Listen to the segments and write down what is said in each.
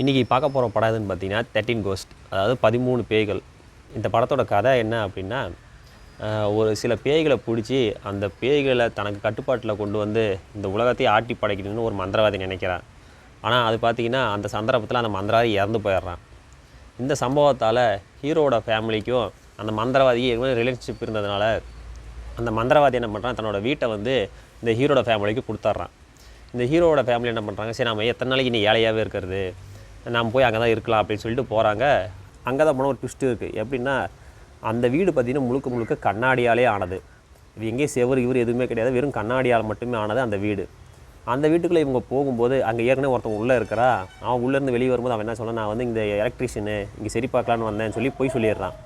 இன்றைக்கி பார்க்க போகிற படம் எதுன்னு பார்த்தீங்கன்னா தேர்ட்டின் கோஸ்ட் அதாவது பதிமூணு பேய்கள். இந்த படத்தோட கதை என்ன அப்படின்னா ஒரு சில பேய்களை பிடிச்சி அந்த பேய்களை தனக்கு கட்டுப்பாட்டில் கொண்டு வந்து இந்த உலகத்தையே ஆட்டி படைக்கணும்னு ஒரு மந்திரவாதி நினைக்கிறான். ஆனால் அது பார்த்தீங்கன்னா அந்த சந்தர்ப்பத்தில் அந்த மந்திரவாதி இறந்து போயிடுறான். இந்த சம்பவத்தால் ஹீரோவோட ஃபேமிலிக்கும் அந்த மந்திரவாதிக்கு ஏற்கனவே ரிலேஷன்ஷிப் இருந்ததுனால அந்த மந்திரவாதி என்ன பண்ணுறான் தன்னோட வீட்டை வந்து இந்த ஹீரோட ஃபேமிலிக்கு கொடுத்துட்றான். இந்த ஹீரோவோட ஃபேமிலி என்ன பண்ணுறாங்க சரி நம்ம எத்தனை நாளைக்கு நீ ஏழையாகவே இருக்கிறது? நாம் போய் அங்கே தான் இருக்கலாம் அப்படின்னு சொல்லிட்டு போகிறாங்க அங்கே தான் போனால் ஒரு ட்விஸ்ட்டு இருக்குது எப்படின்னா அந்த வீடு பார்த்திங்கன்னா முழுக்க முழுக்க கண்ணாடியாலே ஆனது. இது எங்கேயும் செவர் இவர் எதுவுமே கிடையாது. வெறும் கண்ணாடியால் மட்டுமே ஆனது அந்த வீடு. அந்த வீட்டுக்குள்ளே இவங்க போகும்போது அங்கே ஏற்கனவே ஒருத்தவங்க உள்ளே இருக்கிறா. அவன் உள்ளேருந்து வெளியே வரும்போது அவன் என்ன சொல்ல நான் வந்து இந்த எலக்ட்ரிஷியனு இங்கே சரி பார்க்கலான்னு வந்தேன்னு சொல்லி போய் சொல்லிடுறான்.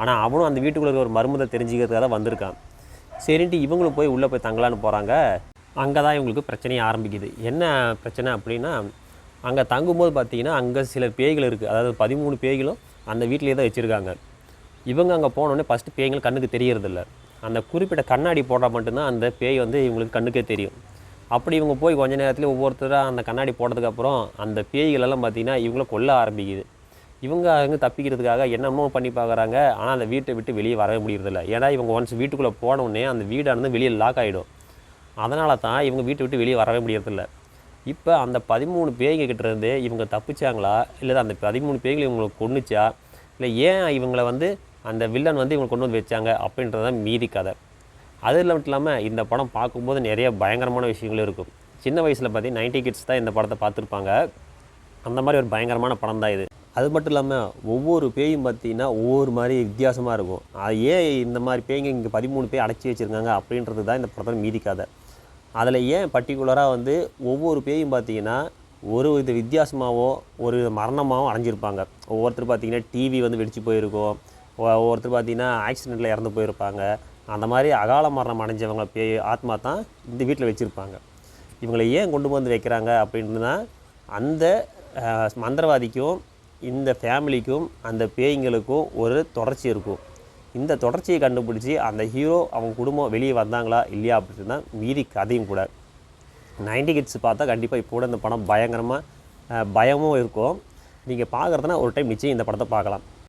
ஆனால் அவனும் அந்த வீட்டுக்குள்ளே இருக்கிற ஒரு மர்மத்தை தெரிஞ்சுக்கிறதுக்காக தான் வந்திருக்கான். சரின்ட்டு இவங்களும் போய் உள்ளே போய் தங்கலான்னு போகிறாங்க அங்கே தான் இவங்களுக்கு பிரச்சனையே ஆரம்பிக்குது. என்ன பிரச்சனை அப்படின்னா அங்கே தங்கும்போது பார்த்தீங்கன்னா அங்கே சில பேய்கள் இருக்குது அதாவது பதிமூணு பேய்களும் அந்த வீட்டிலேயே தான் வச்சுருக்காங்க. இவங்க அங்கே போனோடனே ஃபஸ்ட்டு பேய்கள் கண்ணுக்கு தெரியறதில்ல. அந்த குறிப்பிட்ட கண்ணாடி போட்டால் மட்டும்தான் அந்த பேய் வந்து இவங்களுக்கு கண்ணுக்கே தெரியும். அப்படி இவங்க போய் கொஞ்ச நேரத்தில் ஒவ்வொருத்தராக அந்த கண்ணாடி போட்டதுக்கப்புறம் அந்த பேய்கள் எல்லாம் பார்த்தீங்கன்னா இவங்கள கொல்ல ஆரம்பிக்குது. இவங்க அங்கே தப்பிக்கிறதுக்காக என்னமோ பண்ணி பார்க்குறாங்க ஆனால் அந்த வீட்டை விட்டு வெளியே வரவே முடியறதில்ல. ஏன்னா இவங்க ஒன்ஸ் வீட்டுக்குள்ளே போனோடனே அந்த வீடானது வெளியே லாக் ஆகிடும் அதனால தான் இவங்க வீட்டை விட்டு வெளியே வரவே முடியறதில்ல. இப்போ அந்த பதிமூணு பேய்ங்க இவங்க தப்பிச்சாங்களா? இல்லை அந்த பதிமூணு பேய்கள் இவங்களுக்கு கொண்டுச்சா இல்லை ஏன் இவங்களை வந்து அந்த வில்லன் வந்து இவங்களை கொண்டு வந்து வச்சாங்க அப்படின்றது தான் மீதி கதை. அது மட்டும் இல்லாமல் இந்த படம் பார்க்கும்போது நிறைய பயங்கரமான விஷயங்களும் இருக்கும். சின்ன வயசில் பார்த்தீங்கன்னா நைன்டி கிட்ஸ் தான் இந்த படத்தை பார்த்துருப்பாங்க. அந்த மாதிரி ஒரு பயங்கரமான படம் தான் இது. அது மட்டும் இல்லாமல் ஒவ்வொரு பேயும் பார்த்தீங்கன்னா ஒவ்வொரு மாதிரி வித்தியாசமாக இருக்கும். அது ஏன் இந்த மாதிரி பேய்ங்க இங்கே பதிமூணு பேய் அடைச்சி வச்சுருக்காங்க அப்படின்றது தான் இந்த படத்தில் மீதி கதை. அதில் ஏன் பர்டிகுலராக வந்து ஒவ்வொரு பேயும் பார்த்தீங்கன்னா ஒரு வித வித்தியாசமாகவோ ஒரு மரணமாகவும் அடைஞ்சிருப்பாங்க. ஒவ்வொருத்தர் பார்த்தீங்கன்னா டிவி வந்து வெடிச்சு போயிருக்கும். ஒவ்வொருத்தர் பார்த்தீங்கன்னா ஆக்சிடெண்ட்டில் இறந்து போயிருப்பாங்க. அந்த மாதிரி அகால மரணம் அடைஞ்சவங்க பேய் ஆத்மா தான் இந்த வீட்டில் வச்சுருப்பாங்க. இவங்களை ஏன் கொண்டு வந்து வைக்கிறாங்க அப்படின்னா அந்த மந்திரவாதிக்கும் இந்த ஃபேமிலிக்கும் அந்த பேய்ங்களுக்கும் ஒரு தொடர்ச்சி இருக்கும். இந்த தொடர்ச்சியை கண்டுபிடிச்சி அந்த ஹீரோ அவங்க குடும்பம் வெளியே வந்தாங்களா இல்லையா அப்படின்னு தான் மீதி கதையும் கூட. நைன்டி கிட்ஸ் பார்த்தா கண்டிப்பாக இப்போ கூட இந்த படம் பயங்கரமாக பயமும் இருக்கும். நீங்கள் பார்க்குறதுனா ஒரு டைம் நிச்சயம் இந்த படத்தை பார்க்கலாம்.